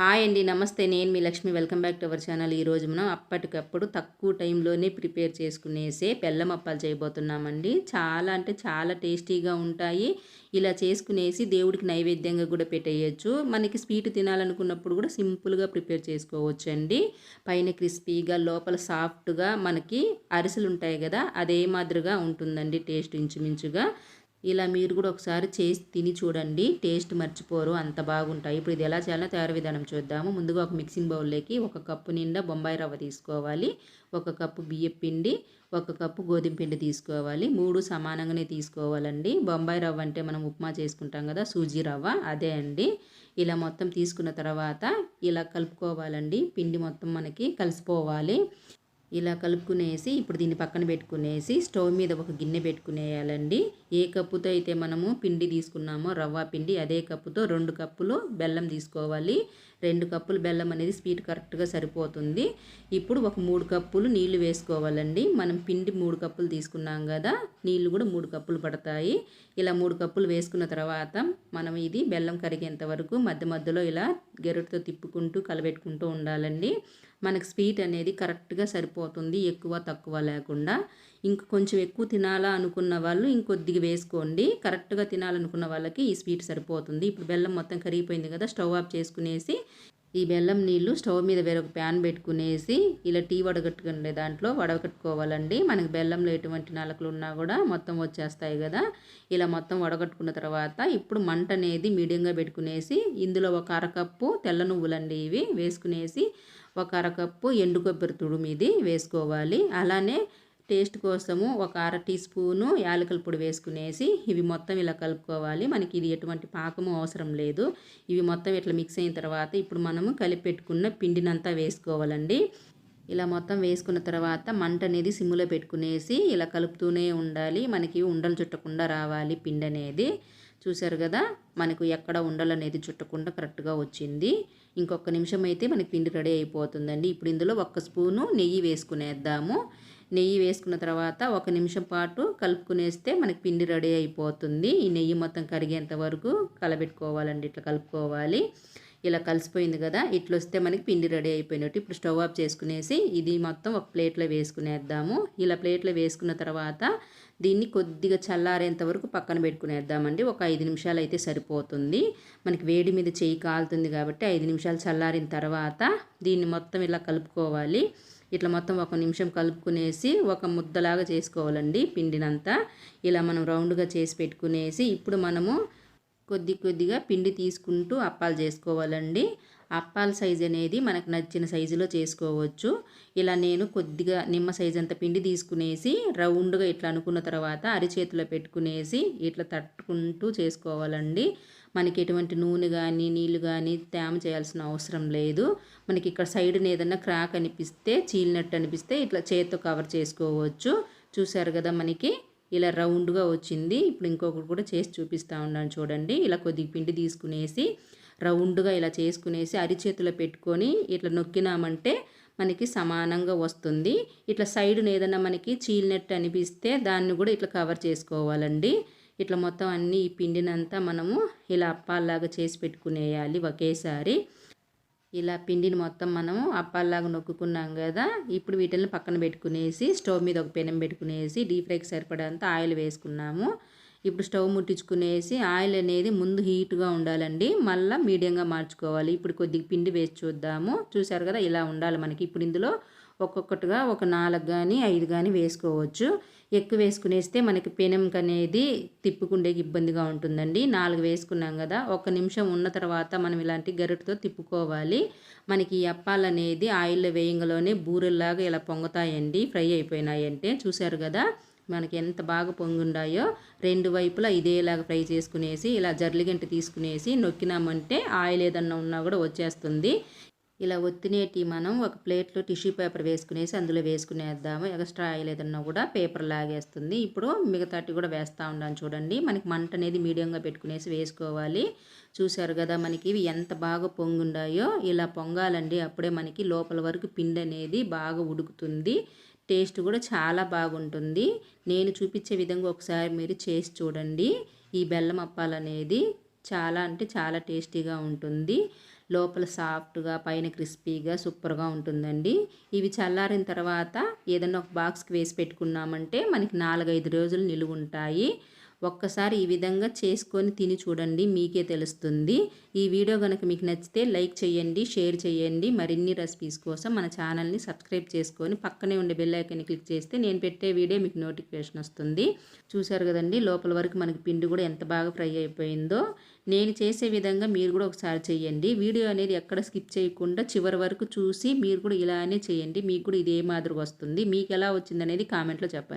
Hi అండి నమస్తే. నేను మీ Lakshmi. Welcome back to our channel. ఈరోజు మనం అప్పటికప్పుడు తక్కువ టైంలోనే ప్రిపేర్ చేసుకునేసే బెల్లం అప్పాలు చేయబోతున్నామండి. చాలా అంటే చాలా టేస్టీగా ఉంటాయి. ఇలా చేసుకునేసి దేవుడికి నైవేద్యంగా కూడా పెట్టేయచ్చు. మనకి స్వీట్ తినాలనుకున్నప్పుడు కూడా సింపుల్గా ప్రిపేర్ చేసుకోవచ్చు అండి పైన క్రిస్పీగా లోపల సాఫ్ట్గా మనకి అరిసెలు ఉంటాయి కదా అదే మాదిరిగా ఉంటుందండి టేస్ట్ ఇంచుమించుగా. ఇలా మీరు కూడా ఒకసారి చేసి తిని చూడండి. టేస్ట్ మర్చిపోరు. అంత బాగుంటాయి. ఇప్పుడు ఇది ఎలా చేయాలో తయారు విధానం చూద్దాము. ముందుగా ఒక మిక్సింగ్ బౌల్లోకి ఒక కప్పు నిండా బొంబాయి రవ్వ తీసుకోవాలి. ఒక కప్పు బియ్యం పిండి ఒక కప్పు గోధుమ పిండి తీసుకోవాలి. మూడు సమానంగానే తీసుకోవాలండి. బొంబాయి రవ్వ అంటే మనం ఉప్మా చేసుకుంటాం కదా సూజీ రవ్వ అదే అండి. ఇలా మొత్తం తీసుకున్న తర్వాత ఇలా కలుపుకోవాలండి. పిండి మొత్తం మనకి కలిసిపోవాలి. ఇలా కలుపుకునేసి ఇప్పుడు దీన్ని పక్కన పెట్టుకునేసి స్టవ్ మీద ఒక గిన్నె పెట్టుకునేయాలండి. ఏ కప్పుతో అయితే మనము పిండి తీసుకున్నామో రవ్వ పిండి అదే కప్పుతో రెండు కప్పులు బెల్లం తీసుకోవాలి. రెండు కప్పులు బెల్లం అనేది స్వీట్ కరెక్ట్గా సరిపోతుంది. ఇప్పుడు ఒక మూడు కప్పులు నీళ్ళు వేసుకోవాలండి. మనం పిండి మూడు కప్పులు తీసుకున్నాం కదా నీళ్ళు కూడా మూడు కప్పులు పడతాయి. ఇలా మూడు కప్పులు వేసుకున్న తర్వాత మనం ఇది బెల్లం కరిగేంత వరకు మధ్య మధ్యలో ఇలా గెరటితో తిప్పుకుంటూ కలబెట్టుకుంటూ ఉండాలండి. మనకు స్వీట్ అనేది కరెక్ట్గా సరిపోతుంది ఎక్కువ తక్కువ లేకుండా. ఇంక కొంచెం ఎక్కువ తినాలా అనుకున్న వాళ్ళు ఇంకొద్దిగా వేసుకోండి. కరెక్ట్గా తినాలనుకున్న వాళ్ళకి ఈ స్వీట్ సరిపోతుంది. ఇప్పుడు బెల్లం మొత్తం కరిగిపోయింది కదా స్టవ్ ఆఫ్ చేసుకునేసి ఈ బెల్లం నీళ్ళు స్టవ్ మీద వేరొక ప్యాన్ పెట్టుకునేసి ఇలా టీ వడగట్టుకునే దాంట్లో వడగట్టుకోవాలండి. మనకి బెల్లంలో ఎటువంటి నలకలు ఉన్నా కూడా మొత్తం వచ్చేస్తాయి కదా. ఇలా మొత్తం వడగట్టుకున్న తర్వాత ఇప్పుడు మంట అనేది మీడియంగా పెట్టుకునేసి ఇందులో ఒక అరకప్పు తెల్ల నువ్వులండి ఇవి వేసుకునేసి ఒక అరకప్పు ఎండు కొబ్బరి తుడుమిది వేసుకోవాలి. అలానే టేస్ట్ కోసము ఒక అర టీ స్పూను యాలకల పొడి వేసుకునేసి ఇవి మొత్తం ఇలా కలుపుకోవాలి. మనకి ఇది ఎటువంటి పాకము అవసరం లేదు. ఇవి మొత్తం ఇట్లా మిక్స్ అయిన తర్వాత ఇప్పుడు మనము కలిపి పెట్టుకున్న పిండినంతా వేసుకోవాలండి. ఇలా మొత్తం వేసుకున్న తర్వాత మంట అనేది సిమ్లో పెట్టుకునేసి ఇలా కలుపుతూనే ఉండాలి. మనకి ఉండలు చుట్టకుండా రావాలి పిండి అనేది. చూశారు కదా? మనకు ఎక్కడ ఉండలు అనేది చుట్టకుండా కరెక్ట్గా వచ్చింది. ఇంకొక నిమిషం అయితే మనకి పిండి రెడీ అయిపోతుందండి. ఇప్పుడు ఇందులో ఒక్క స్పూను నెయ్యి వేసుకునేద్దాము. నెయ్యి వేసుకున్న తర్వాత ఒక నిమిషం పాటు కలుపుకునేస్తే మనకి పిండి రెడీ అయిపోతుంది. ఈ నెయ్యి మొత్తం కరిగేంత వరకు కలబెట్టుకోవాలండి. ఇట్లా కలుపుకోవాలి. ఇలా కలిసిపోయింది కదా ఇట్లా వస్తే మనకి పిండి రెడీ అయిపోయినట్టు. ఇప్పుడు స్టవ్ ఆఫ్ చేసుకునేసి ఇది మొత్తం ఒక ప్లేట్లో వేసుకునేద్దాము. ఇలా ప్లేట్లో వేసుకున్న తర్వాత దీన్ని కొద్దిగా చల్లారేంత వరకు పక్కన పెట్టుకునేద్దామండి. ఒక ఐదు నిమిషాలు అయితే సరిపోతుంది. మనకి వేడి మీద చేయి కాలుతుంది కాబట్టి ఐదు నిమిషాలు చల్లారిన తర్వాత దీన్ని మొత్తం ఇలా కలుపుకోవాలి. ఇట్లా మొత్తం ఒక నిమిషం కలుపుకునేసి ఒక ముద్దలాగా చేసుకోవాలండి పిండినంతా. ఇలా మనం రౌండ్గా చేసి పెట్టుకునేసి ఇప్పుడు మనము కొద్ది కొద్దిగా పిండి తీసుకుంటూ అప్పాలు చేసుకోవాలండి. అప్పాల సైజ్ అనేది మనకు నచ్చిన సైజులో చేసుకోవచ్చు. ఇలా నేను కొద్దిగా నిమ్మ సైజ్ అంత పిండి తీసుకునేసి రౌండ్గా ఇట్లా అనుకున్న తర్వాత అరిచేతిలో పెట్టుకునేసి ఇట్లా తట్టుకుంటూ చేసుకోవాలండి. మనకి ఎటువంటి నూనె కానీ నీళ్ళు కానీ తేమ చేయాల్సిన అవసరం లేదు. మనకి ఇక్కడ సైడ్ని ఏదన్నా క్రాక్ అనిపిస్తే చీలినట్టు అనిపిస్తే ఇట్లా చేత్తో కవర్ చేసుకోవచ్చు. చూసారు కదా మనకి ఇలా రౌండ్గా వచ్చింది. ఇప్పుడు ఇంకొకటి కూడా చేసి చూపిస్తూ ఉన్నాను చూడండి. ఇలా కొద్దిగా పిండి తీసుకునేసి రౌండ్గా ఇలా చేసుకునేసి అరిచేతిలో పెట్టుకొని ఇట్లా నొక్కినామంటే మనకి సమానంగా వస్తుంది. ఇట్లా సైడ్ని ఏదైనా మనకి చీలినట్టు అనిపిస్తే దాన్ని కూడా ఇట్లా కవర్ చేసుకోవాలండి. ఇట్లా మొత్తం అన్నీ ఈ పిండినంతా మనము ఇలా అప్పాల్లాగా చేసి పెట్టుకునేయాలి ఒకేసారి. ఇలా పిండిని మొత్తం మనము అప్పాల్లాగా నొక్కుకున్నాం కదా ఇప్పుడు వీటిని పక్కన పెట్టుకునేసి స్టవ్ మీద ఒక పెనం పెట్టుకునేసి డీప్ ఫ్రైకి సరిపడంత ఆయిల్ వేసుకున్నాము. ఇప్పుడు స్టవ్ ముట్టించుకునేసి ఆయిల్ అనేది ముందు హీట్గా ఉండాలండి. మళ్ళీ మీడియంగా మార్చుకోవాలి. ఇప్పుడు కొద్దిగా పిండి వేసి చూద్దాము. చూసారు కదా ఇలా ఉండాలి మనకి. ఇప్పుడు ఇందులో ఒక్కొక్కటిగా ఒక నాలుగు కానీ ఐదు కానీ వేసుకోవచ్చు. ఎక్కువ వేసుకునేస్తే మనకి పెనంకి అనేది తిప్పుకుండే ఇబ్బందిగా ఉంటుందండి. నాలుగు వేసుకున్నాం కదా ఒక నిమిషం ఉన్న తర్వాత మనం ఇలాంటి గరిటతో తిప్పుకోవాలి. మనకి ఈ అప్పాలనేది ఆయిల్లో వేయంగలోనే బూరెల్లాగా ఇలా పొంగుతాయండి ఫ్రై అయిపోయినాయంటే. చూశారు కదా మనకి ఎంత బాగా పొంగుండాయో రెండు వైపులా ఇదేలాగా ఫ్రై చేసుకునేసి ఇలా జర్లిగంట తీసుకునేసి నొక్కినామంటే ఆయిల్ ఏదన్నా ఉన్నా కూడా వచ్చేస్తుంది. ఇలా ఒత్తినేటి మనం ఒక ప్లేట్లో టిష్యూ పేపర్ వేసుకునేసి అందులో వేసుకునేద్దాము. ఎక్స్ట్రా ఆయిల్ ఏదన్నా కూడా పేపర్ లాగేస్తుంది. ఇప్పుడు మిగతాటి కూడా వేస్తూ ఉన్నాను చూడండి. మనకి మంట అనేది మీడియంగా పెట్టుకునేసి వేసుకోవాలి. చూశారు కదా మనకి ఇవి ఎంత బాగా పొంగుండాయో. ఇలా పొంగాలండి. అప్పుడే మనకి లోపల వరకు పిండి అనేది బాగా ఉడుకుతుంది. టేస్ట్ కూడా చాలా బాగుంటుంది. నేను చూపించే విధంగా ఒకసారి మీరు చేసి చూడండి. ఈ బెల్లం అప్పాలనేది చాలా అంటే చాలా టేస్టీగా ఉంటుంది. లోపల సాఫ్ట్గా పైన క్రిస్పీగా సూపర్గా ఉంటుందండి. ఇవి చల్లారిన తర్వాత ఏదైనా ఒక బాక్స్కి వేసి పెట్టుకున్నామంటే మనకి నాలుగైదు రోజులు నిలువ ఉంటాయి ఒక్కసారి ఈ విధంగా చేసుకొని తిని చూడండి మీకే తెలుస్తుంది. ఈ వీడియో కనుక మీకు నచ్చితే లైక్ చేయండి షేర్ చేయండి. మరిన్ని రెసిపీస్ కోసం మన ఛానల్ని సబ్స్క్రైబ్ చేసుకొని పక్కనే ఉండే బెల్ ఐకాన్ని క్లిక్ చేస్తే నేను పెట్టే వీడియో మీకు నోటిఫికేషన్ వస్తుంది. చూసారు కదండి లోపల వరకు మనకి పిండి కూడా ఎంత బాగా ఫ్రై అయిపోయిందో. నేను చేసే విధంగా మీరు కూడా ఒకసారి చేయండి. వీడియో అనేది ఎక్కడ స్కిప్ చేయకుండా చివరి వరకు చూసి మీరు కూడా ఇలానే చేయండి. మీకు కూడా ఇదే మాదిరిగా వస్తుంది. మీకు ఎలా వచ్చింది అనేది కామెంట్లో చెప్పండి.